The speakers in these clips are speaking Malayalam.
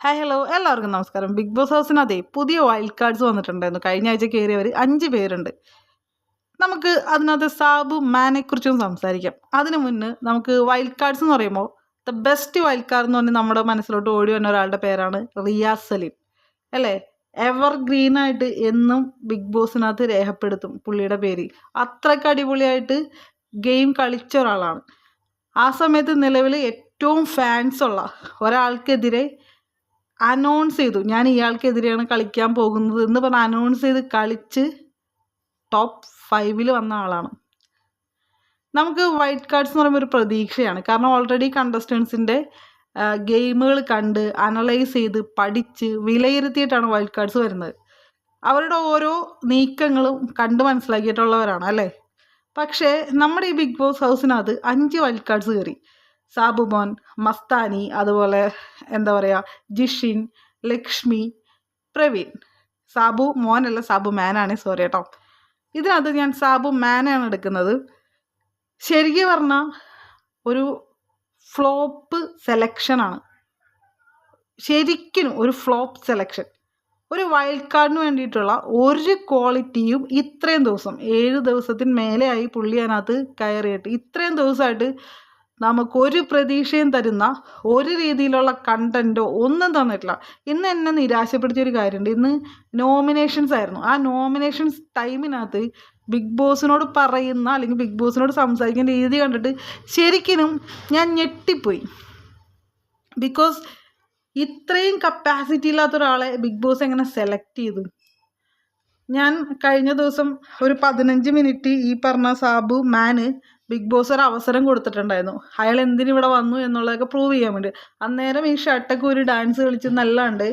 ഹായ് ഹലോ എല്ലാവർക്കും നമസ്കാരം. ബിഗ് ബോസ് ഹൗസിന് അതെ പുതിയ വൈൽഡ് കാർഡ്സ് വന്നിട്ടുണ്ടായിരുന്നു. കഴിഞ്ഞ ആഴ്ച കയറിയവർ അഞ്ച് പേരുണ്ട്. നമുക്ക് അതിനകത്ത് സാബു മാനെക്കുറിച്ചും സംസാരിക്കാം. അതിനു മുന്നേ നമുക്ക് വൈൽഡ് കാർഡ്സ് എന്ന് പറയുമ്പോൾ ദ ബെസ്റ്റ് വൈൽഡ് കാർഡ് എന്ന് പറഞ്ഞാൽ നമ്മുടെ മനസ്സിലോട്ട് ഓടി വന്ന ഒരാളുടെ പേരാണ് റിയാസ് സലീം. അല്ലേ? എവർ ഗ്രീനായിട്ട് എന്നും ബിഗ് ബോസിനകത്ത് രേഖപ്പെടുത്തും പുള്ളിയുടെ പേര്. അത്രയ്ക്ക് അടിപൊളിയായിട്ട് ഗെയിം കളിച്ച ഒരാളാണ്. ആ സമയത്ത് നിലവിൽ ഏറ്റവും ഫാൻസ് ഉള്ള ഒരാൾക്കെതിരെ അനൗൺസ് ചെയ്തു. ഞാൻ ഇയാൾക്കെതിരെയാണ് കളിക്കാൻ പോകുന്നത് എന്ന് പറഞ്ഞ് അനൗൺസ് ചെയ്ത് കളിച്ച് ടോപ്പ് ഫൈവിൽ വന്ന ആളാണ്. നമുക്ക് വൈറ്റ് കാർഡ്സ് എന്ന് പറയുമ്പോൾ ഒരു പ്രതീക്ഷയാണ്. കാരണം ഓൾറെഡി കണ്ടസ്റ്റൻസിന്റെ ഗെയിമുകൾ കണ്ട് അനലൈസ് ചെയ്ത് പഠിച്ച് വിലയിരുത്തിയിട്ടാണ് വൈൽഡ് കാർഡ്സ് വരുന്നത്. അവരുടെ ഓരോ നീക്കങ്ങളും കണ്ട് മനസ്സിലാക്കിയിട്ടുള്ളവരാണ് അല്ലേ? പക്ഷേ നമ്മുടെ ഈ ബിഗ് ബോസ് ഹൗസിനകത്ത് അഞ്ച് വൈൽഡ് കാർഡ്സ് കയറി സാബുമോൻ മസ്താനി അതുപോലെ എന്താ പറയുക ജിഷിൻ ലക്ഷ്മി പ്രവീൺ. സാബു മോനല്ല സാബു മാനാണ് സോറി കേട്ടോ ഇതിനകത്ത് ഞാൻ സാബു മാനാണ് എടുക്കുന്നത്. ശരിക്കും പറഞ്ഞാൽ ഒരു ഫ്ലോപ്പ് സെലക്ഷനാണ് ശരിക്കും ഒരു ഫ്ലോപ്പ് സെലക്ഷൻ ഒരു വൈൽഡ് കാർഡിന് വേണ്ടിയിട്ടുള്ള ഒരു ക്വാളിറ്റിയും ഇത്രയും ദിവസം ഏഴ് ദിവസത്തിന് മേലെയായി പുള്ളി അതിനകത്ത് കയറിയിട്ട് ഇത്രയും ദിവസമായിട്ട് നമുക്കൊരു പ്രതീക്ഷയും തരുന്ന ഒരു രീതിയിലുള്ള കണ്ടന്റോ ഒന്നും തന്നിട്ടില്ല. ഇന്ന് എന്നെ നിരാശപ്പെടുത്തിയൊരു കാര്യമുണ്ട്. ഇന്ന് നോമിനേഷൻസ് ആയിരുന്നു. ആ നോമിനേഷൻസ് ടൈമിനകത്ത് ബിഗ് ബോസിനോട് പറയുന്ന അല്ലെങ്കിൽ ബിഗ് ബോസിനോട് സംസാരിക്കുന്ന രീതി കണ്ടിട്ട് ശരിക്കും ഞാൻ ഞെട്ടിപ്പോയി. ബിക്കോസ് ഇത്രയും കപ്പാസിറ്റി ഇല്ലാത്ത ഒരാളെ ബിഗ് ബോസ് എങ്ങനെ സെലക്ട് ചെയ്തു? ഞാൻ കഴിഞ്ഞ ദിവസം ഒരു പതിനഞ്ച് മിനിറ്റ് ഈ പറഞ്ഞ സാബു മാന് ബിഗ് ബോസ് ഒരു അവസരം കൊടുത്തിട്ടുണ്ടായിരുന്നു. അയാൾ എന്തിനിവിടെ വന്നു എന്നുള്ളതൊക്കെ പ്രൂവ് ചെയ്യാൻ വേണ്ടി. അന്നേരം ഈ ഷട്ടൊക്കെ ഒരു ഡാൻസ് കളിച്ച് നല്ലാണ്ട്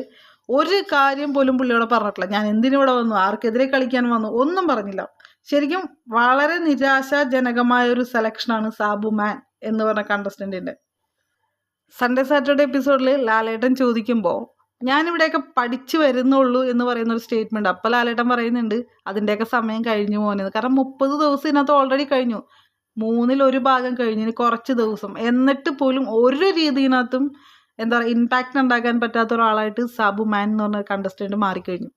ഒരു കാര്യം പോലും പുള്ളിയോട് പറഞ്ഞിട്ടില്ല. ഞാൻ എന്തിനിവിടെ വന്നു? ആർക്കെതിരെ കളിക്കാൻ വന്നു? ഒന്നും പറഞ്ഞില്ല. ശരിക്കും വളരെ നിരാശാജനകമായ ഒരു സെലക്ഷനാണ് സാബു മാൻ എന്ന് പറഞ്ഞ കണ്ടസ്റ്റന്റിന്റെ സൺഡേ സാറ്റർഡേ എപ്പിസോഡിൽ ലാലേട്ടൻ ചോദിക്കുമ്പോൾ ഞാനിവിടെയൊക്കെ പഠിച്ചു വരുന്നുള്ളൂ എന്ന് പറയുന്ന ഒരു സ്റ്റേറ്റ്മെന്റ് അപ്പോൾ ലാലേട്ടൻ പറയുന്നുണ്ട് അതിന്റെയൊക്കെ സമയം കഴിഞ്ഞു പോകുന്നത് കാരണം മുപ്പത് ദിവസം ഇതിനകത്ത് ഓൾറെഡി കഴിഞ്ഞു. മൂന്നിൽ ഒരു ഭാഗം കഴിഞ്ഞ് കുറച്ച് ദിവസം. എന്നിട്ട് പോലും ഒരു രീതിയിനകത്തും എന്താ പറയുക ഇമ്പാക്റ്റ് ഉണ്ടാക്കാൻ പറ്റാത്ത ഒരാളായിട്ട് സാബു മാൻ എന്ന് പറഞ്ഞ കണ്ടസ്റ്റന്റ് മാറിക്കഴിഞ്ഞു.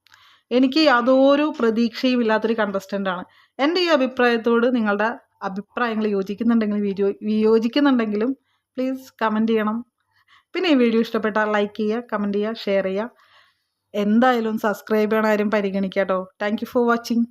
എനിക്ക് യാതൊരു പ്രതീക്ഷയും ഇല്ലാത്തൊരു കണ്ടസ്റ്റന്റാണ് എന്റെ ഈ അഭിപ്രായത്തോട് നിങ്ങളുടെ അഭിപ്രായങ്ങൾ യോജിക്കുന്നുണ്ടെങ്കിലും വീഡിയോ വിയോജിക്കുന്നുണ്ടെങ്കിലും പ്ലീസ് കമന്റ് ചെയ്യണം. പിന്നെ ഈ വീഡിയോ ഇഷ്ടപ്പെട്ടാൽ ലൈക്ക് ചെയ്യുക കമന്റ് ചെയ്യുക ഷെയർ ചെയ്യുക. എന്തായാലും സബ്സ്ക്രൈബ് ചെയ്യണ ആരും പരിഗണിക്കാം കേട്ടോ താങ്ക് യു ഫോർ വാച്ചിങ്